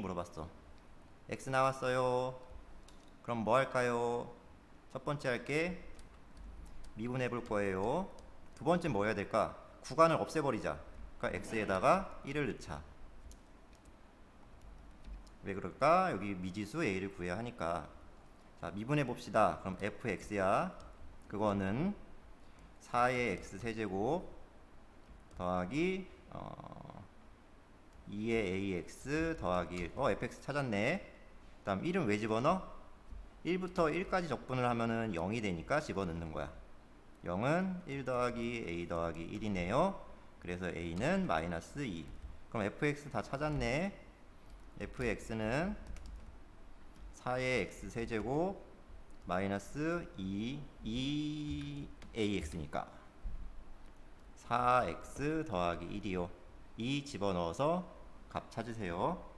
물어봤어. x 나왔어요. 그럼 뭐 할까요? 첫 번째 할게 미분해 볼 거예요. 두 번째 뭐 해야 될까? 구간을 없애버리자. 그러니까 x에다가 1을 넣자. 왜 그럴까? 여기 미지수 a를 구해야 하니까. 자, 미분해 봅시다. 그럼 fx야. 그거는 4의 x 세제곱 더하기 어, 2의 ax 더하기 1. 어, fx 찾았네. 그 다음 1은 왜 집어넣어? 1부터 1까지 적분을 하면은 0이 되니까 집어넣는 거야. 0은 1 더하기 a 더하기 1이네요. 그래서 a는 마이너스 2. 그럼 fx 다 찾았네. fx는 4의 x 세제곱 마이너스 2, 2ax니까 4x 더하기 1이요. 2 집어넣어서 값 찾으세요.